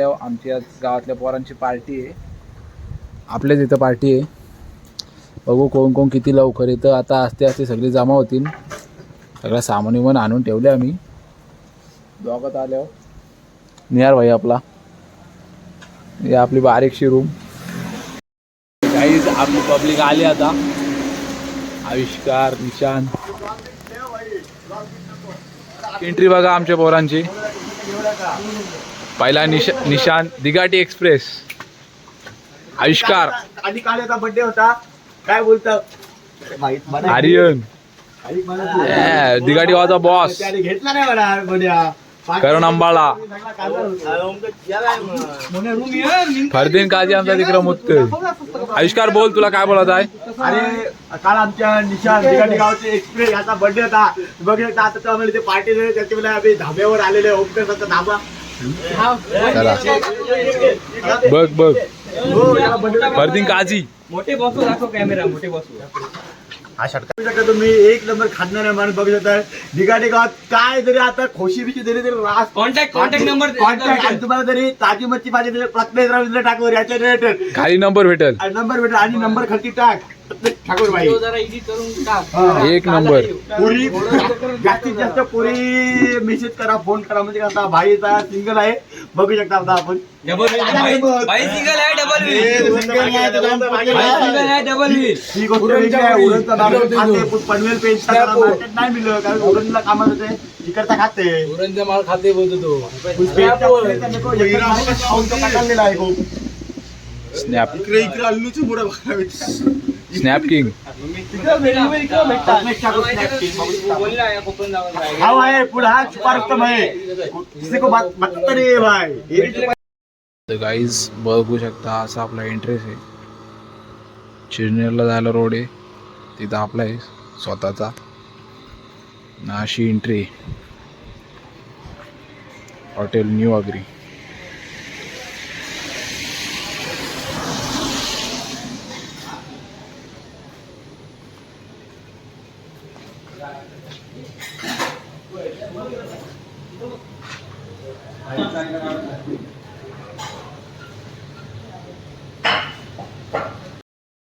आल्यावर आमची आज गावातल्या पोरांची पार्टी आहे. आपल्याच इथं पार्टी आहे. बघू कोण कोण किती लवकर येतं. आता असते असते सगळी जमा होतील. सगळं सामान विमान आणून ठेवले आम्ही. दोघात आल्यावर. निहार भाई आपला. ही आपली बारीकशी रूम काहीच आपली पब्लिक आली आता. आविष्कार निशान. एंट्री बघा आमच्या पोरांची. पहिला निशा निशान दिगाटी एक्सप्रेस. आविष्कार. आणि काल याचा बर्थडे होता. काय बोलत? आर्यन. दिगाटी वाजा बॉस घेतला नाही म्हणा बड्या करण अंबाळा फरदीन काजी आमचा तिकडं मुत्त आविष्कार बोल तुला काय बोलत आहे? अरे काल आमच्या निशान ठिकाणी गावचे एक्सप्रेस याचा बर्थडे होता. बघितलं आता पार्टी त्याच्या धाब्यावर आलेले ओमकरचा धाबा. चला. बघ बघ. फरदीन काजी मोठे बसू दाखव कॅमेरा मोठे बसू. हा षटकार तुम्ही एक नंबर खाणार माणूस बघू शकता. दिगाडी गावात काय जरी आता खोशी बिशी दिली तरी रास कॉन्टॅक्ट कॉन्टॅक्ट नंबर कॉन्टॅक्ट आणि तुम्हाला जरी ताजी मच्छी पाहिजे प्रत्येक राऊंडला टाकवर याच्या रिलेटेड खाली नंबर भेटल. नंबर भेटेल आणि नंबर खालती टाक. ठाकूर बाई. एक नंबर. पुरी जास्तीत जास्त पुरी मेसेज करा फोन करा म्हणजे कसा भाईचा सिंगल आहे. बघू शकता आता आपण. डबल सिंगल आहे डबल व्हील सिंगल आहे डबल व्हील ही गोष्ट उरणचा पनवेल पेन मार्केट नाही मिळलं कारण उरणला कामात होते इकडचा खाते. माल खाते बोलतो तो. स्नॅप स्नॅप किंग बोलला आहे कोकण जाऊन जायला. हाँ पुढे छुपा रस्तम किसी को बात मत करे भाई. ये भी छुपा- तर गाईज बघू शकता असा आपला एंट्रेस आहे. चिरनेरला जायला रोड आहे. तिथं आपला आहे स्वतःचा. अशी entry hotel new agri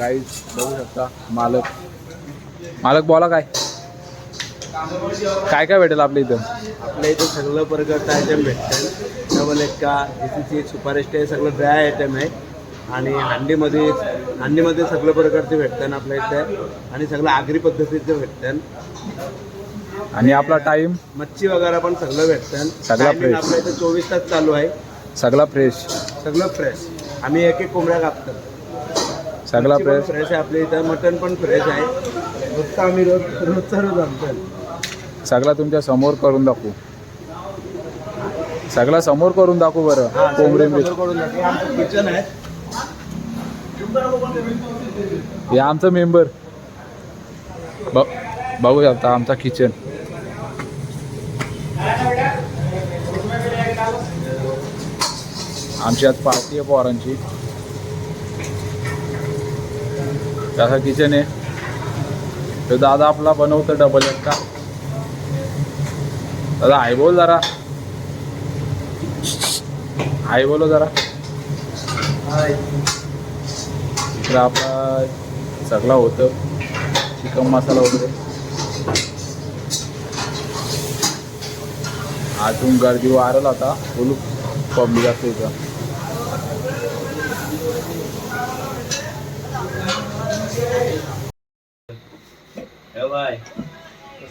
guys बघू शकता मालक. मालक बोला काय? काय काय भेटेल आपल्या इथं? आपल्या इथे सगळं प्रकारचं आयटम भेटतं. डबल एक्का एसीची सुपारिस्ट आहे सगळं ड्राय आयटम आहे. आणि हंडीमध्ये हंडीमध्ये सगळं प्रकारचे भेटतं आपल्या इथे. आणि सगळं आगरी पद्धतीचं भेटतं. आणि आपला टाइम मच्छी वगैरे पण सगळं भेटतं. सगळं fresh. आपल्या इथे चोवीस तास चालू आहे. सगळा फ्रेश सगळं फ्रेश आम्ही एक एक कोंबड्या कापतो. सगळा फ्रेश फ्रेश आहे आपल्या इथं मटन पण फ्रेश आहे. रोजचा आम्ही रोज रोजचा रोज आणतो सगळा तुमच्यासमोर करून दाखवू. सगळा समोर करून दाखवू बरं कोंबडी आमचं किचन आहे. हे आमचं मेंबर बघू शकता आमचा किचन आमची आज पार्टी आहे पोरांची. तसा किचन आहे? तो दादा आपला बनवतो डबल एकटा. दादा आई बोल जरा. आई बोलो जरा. इकडं आपला सगळा होतं. चिकन मसाला वगैरे. आतून गर्दी वारल आता फुल पब्लिक असते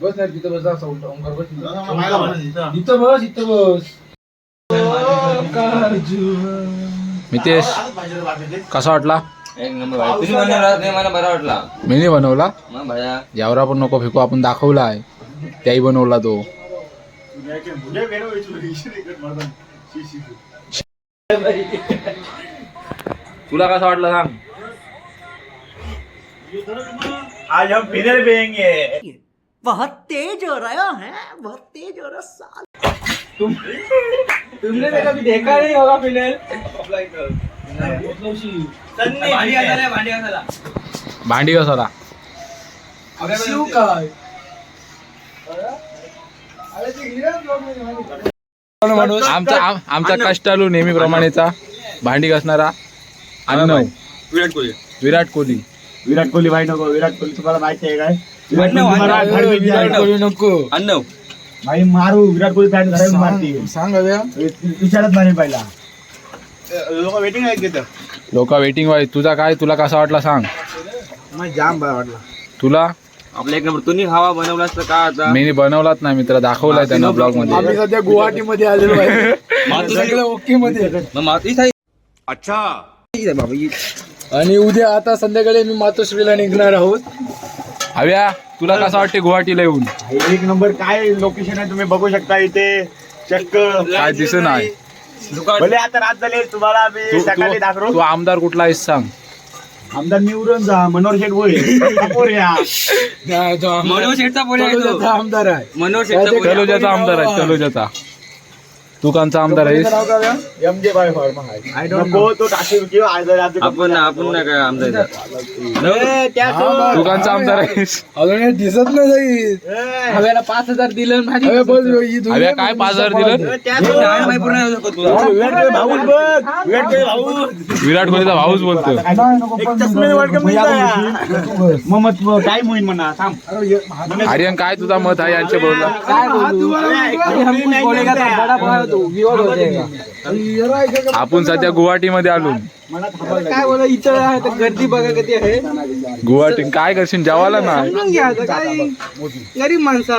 बाबा मितेश कसा वाटला? एक नंबर भाई. तुम्ही बनवला ते मला बरा वाटला. मी नाही बनवला? मग भाया. यावरा पण नको फेकू आपण दाखवला आहे त्याही बनवला तो. तुला कसा वाटला सांग. आज हम फिनल पियेंगे बहुत तेज हो रहा है बहुत तेज हो रहा साल। तुमने तो कभी देखा नहीं होगा फिलहाल भांडी घासायला भांडी घासायला भांडी कसाला शिव काय आमचा आम- आमचा कष्टालू नेहमीप्रमाणेचा. भांडी घासणारा. अन्न. विराट कोहली. विराट कोहली. विराट कोहली माहिती नको विराट कोहली तुम्हाला माहिती आहे काय? विराट कोहली नको. अण्णव भाई मारू विराट कोहली फॅन घरात मारती. सांग विचारत नाही पहिला. लोक वेटिंग आहेत तिथं. लोक वेटिंग वाईज तुझा काय तुला कसा वाटला सांग. जाम बरं वाटलं. तुला? आपल्या एक नंबर तुम्ही हवा बनवला असतं का आता? मी बनवलाच नाही मित्र दाखवलाय त्यांना ब्लॉगमध्ये. सध्या गुवाहाटी मध्ये आलेलो आहे. मातोश्री ओके मध्ये. मग मात- इथं आहे. आहे आणि उद्या आता संध्याकाळी मी मातोश्रीला निघणार आहोत. हव्या तुला कसं वाटते गुवाहाटीला येऊन? एक नंबर काय लोकेशन आहे तुम्ही बघू शकता इथे. चक्क काय दिसत नाही. दुकान भले आता रात झाले तुम्हाला मी तू सकाळी तू- दाखवू तू आमदार कुठला आहेस सांग. आमदार निवडून जा मनोहर शेठ या. मनोहर शेठचा आहे तो. आमदार आहे. आहे. तलोजाचा आमदार आहे तलोजाचा तू कांचा आमदार आहेस? एम जे बाय फॉर्मा नको तो टाकीव किंवा आजार आहे. आपण नाही काय कांचा आमदार आहेस. दिसत नाही हव्याला पाच हजार दिलं हव्या काय पाच हजार दिलं? हे. विराट कोहलीचा भाऊच बोलतो. मग काय मोहीन म्हणा थांब. आर्यन काय तुझा मत आहे यांच्या बोलला आपण सध्या गुवाहाटीमध्ये आलो. काय बोला इथं आहे तर गर्दी बघा किती आहे. गुवाहाटी काय करशील? जेवायला नाही समजून घ्या आता काय गरीब माणसा.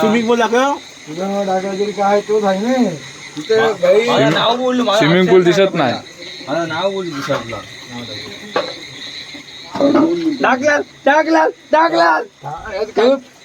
स्विमिंग पूल दाखव नाव बोललो मला स्विमिंग पूल दिसत नाही. मला नाव बोलली दिसतला टाकला टाकला टाकला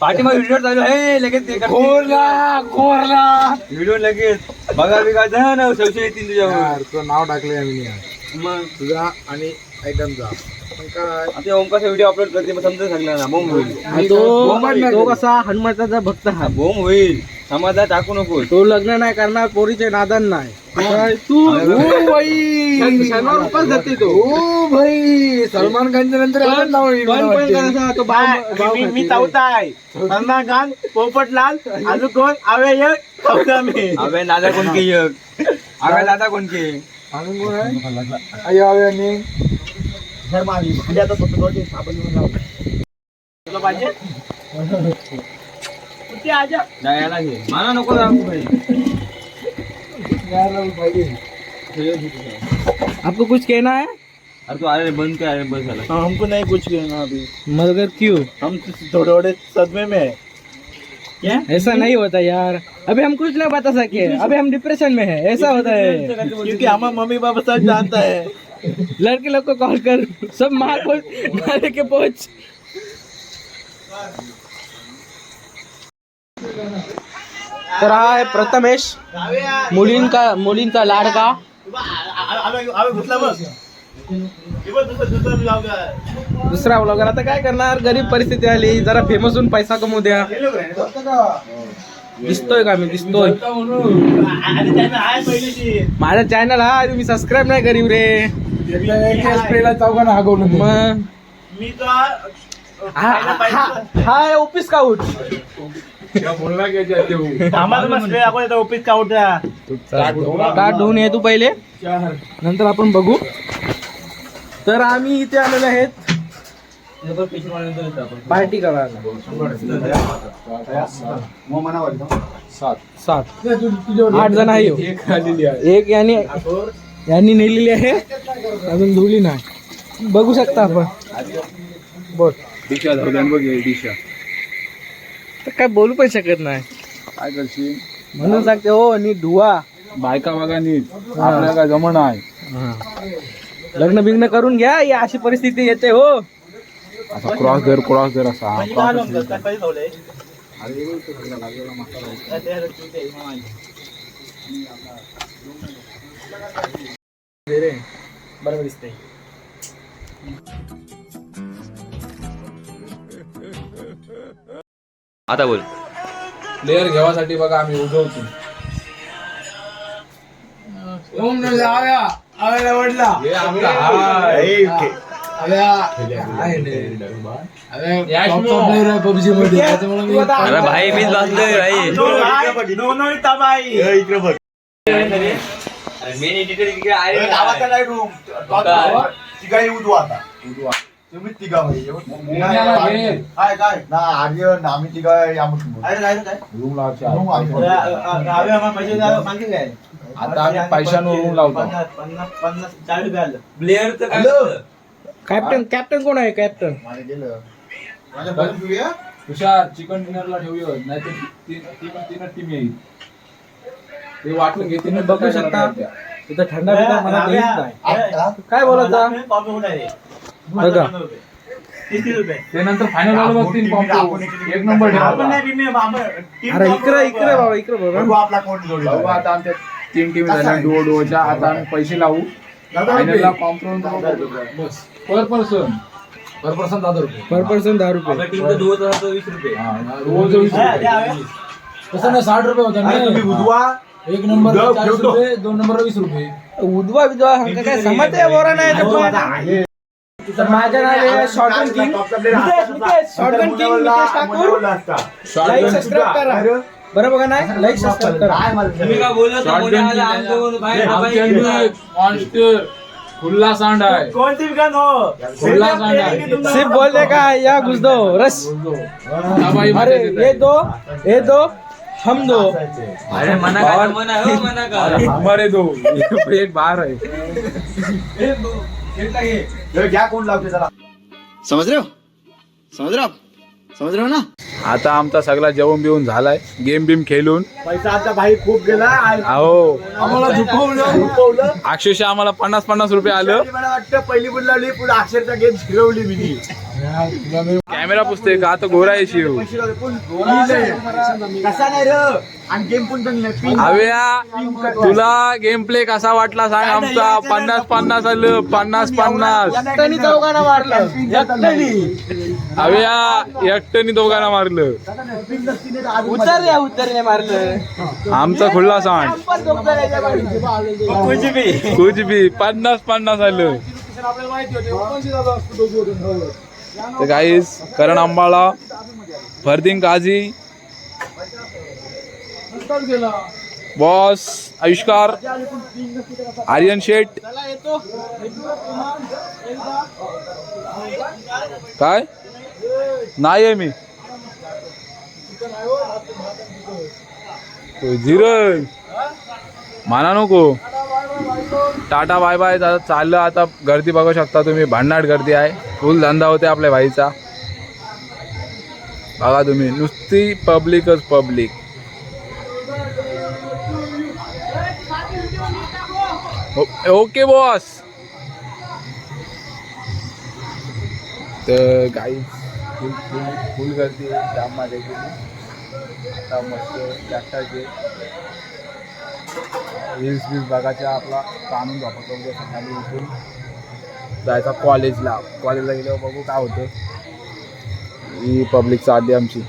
पाठीमागे व्हिडिओ चालू आहे. लगेच ते व्हिडिओ लगेच. बघा बिघा जा ना संशय येतील तुझ्यावर. नाव टाकले आम्ही मग? तुझा आणि आयटमचा आता ओमकाचा व्हिडिओ अपलोड करते मग समजा सांगणार ना बोंब होईल. तो तो कसा? हनुमानाचा भक्त हा बोंब होईल. समाजात टाकू नको. तो लग्न नाही करणार पोरीचे नादन नाही. तू शर्मा रूपात जाते तो. ओ भाई सलमान खानच्या नंतर पण पण पण कसा तो भाव- भाव मी खाते. चौथा आहे. सलमान खान पोपटलाल अजून कोण? आवे एक चौथा मी. अबे दादा कोण के एक? अबे दादा कोण के म्हणजे आता फक्त दोन दिवस नको जाऊ भाई आपको कुछ कहना है? अरे तू अरे बंद कर अरे बस हाँ, हमको नहीं कुछ कहना अभी। मगर क्यों? हम तो थोड़े थोड़े सदमे में हैं। क्या? ऐसा नहीं होता यार। अभी हम कुछ नहीं बता सके। अभी हम डिप्रेशन में है। ऐसा होता है। क्योंकि हमारे मम्मी पापा सब जानता है। लड़के लोग को कॉल कर। सब मार मारे के पहुँच तर हा आहे प्रथमेश मुलींका मुलींचा लाडका. दुसरा ब्लॉगर आता काय करणार? गरीब परिस्थिती आली. जरा फेमस होऊन पैसा कमवू द्या. दिसतोय का मी? दिसतोय. माझा चॅनल हा तुम्ही सबस्क्राईब नाही करीव रे. मग मी हा- हा- ऑफिस काउट आम्हाला काउंटर कार्ड धुवून ये तू पहिले. नंतर आपण बघू. तर आम्ही इथे आलेलो आहेत. पार्टी करायला. सात. आठ जण आहे. एक यांनी यांनी नेलेली आहे. अजून धुली नाही. बघू शकता आपण. बोल दिशा जाऊ बघ हे दिशा. तर काय बोलू पण शकत नाही. काय करशील? म्हणून सांगते हो नीट धुवा. बायका बघा नीट. आपल्याला काय जमण आहे लग्न बिग्न करून घ्या ही अशी परिस्थिती येते हो. असा क्रॉस धर क्रॉस धर असा. हा, cross. बरोबर दिसतंय. आता बोल. प्लेअर घेवासाठी बघा आम्ही उजवतो हे. पबजी मध्ये. अरे भाई मीच बसलोय भाई. इकडे बघ. मेन एडिटर इकडे आहे. रूम तिघा येऊ तू आता. तुम्ही तिघा. काय काय ना आर्यन आम्ही तिघा या रूम लावायची रूम आहे. आता आम्ही पैशांवर रूम लावतो. काय हॅलो. होतं? कॅप्टन कॅप्टन कोण आहे कॅप्टन माझं गेलं. माझ्या बघून घेऊया तुषार चिकन डिनरला ठेवूया. नाही तर ती ती पण तीनच टीम येईल. ते वाटून घेते तुम्ही बघू शकता. तिथं थंडा मला नाही. काय बोलायचा बघा. ते नंतर फायनल वाला बघतील पॉम्पो. एक नंबर ठेवा. अरे इकडे इकडे बाबा इकडे बघा आपला कोण जोडी बघू आता आमच्या तीन टीम झाल्या डुओ डुओच्या आता आम्ही पैसे लावू. फायनलला कॉम्प्रोन बस. पर पर्सन पर पर्सन दहा रुपये. पर पर्सन दहा रुपये वीस रुपये. हा, रोज वीस रुपये. तसं नाही साठ रुपये होता बुधवा एक नंबर चाळीस. रुपये दोन नंबर वीस रुपये. उद्वा विधवा काय समजते बोरा नाही तर माझ्या नावे short and king short and king Nitesh Thakur like subscribe करा बरं बघा नाही लाईक सबस्क्राईब करा बाहेर बाहेर खुल्ला सांड आहे कोणती विकान हो खुल्ला सांड आहे सिर्फ बोलने का है, या घुस दो रस अरे ये. दो ये दो हम दो अरे मना का मना हो मना का हमारे दो एक बार आहे हे घ्या कोण लावते जरा. समझ रहे हो? समझ रहे हो आप? समझ रहे हो ना? आता आमचा सगळा जेवण बिवून झालाय गेम बिम खेळून. पैसा आमचा भाई खूप गेला. अहो आम्हाला झुकवलं. झुकवलं. अक्षरशः आम्हाला पन्नास पन्नास रुपये आलं. मला वाटतं पहिली बुल लावली पुढे अक्षरचा गेम फिरवली मी. कॅमेरा पुसते का? आता गोरा आहे शिव. हव्या तुला गेम प्ले कसा वाटला सांग आमचा? पन्नास पन्नास आलं पन्नास पन्नास. चौघांना मारलं. एकट्याने. हव्या एकट्याने दोघांना मारलं. उतर या उतरने मारलं. आमचा खुल्ला सांड पाठीशी. कुछ भी पन्नास पन्नास आलं. तर गाईस करण आंबाळा फरदीन काझी बॉस आयुष्कार आर्यन शेठ काय? नाही आहे मी. झिरल माना नको. Tata bye bye. आता चाललं आता गर्दी बघू शकता तुम्ही. भन्नाट गर्दी आहे. फुल धंदा होते आपल्या भाईचा. बघा तुम्ही नुसती पब्लिकच पब्लिक. Okay boss. तर गाई फुल फुल फुल गर्दी आहे. जाम माझ्या आता मस्त जास्ताचे वीस बील्स बघायच्या आपला कानून झोपायचा उद्या सकाळी उठून जायचा कॉलेजला कॉलेजला गेल्यावर बघू काय होतं ही पब्लिक चालली आमची.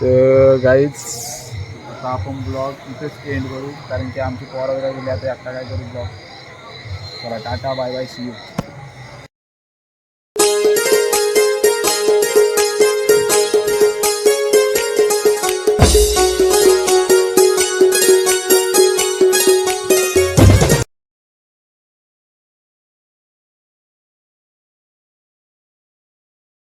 तर गाईच आता आपण ब्लॉग इथेच एंड करू. कारण की आमची पोरं वगैरे गेली आता एकटा काय करू ब्लॉग चला tata bye bye see you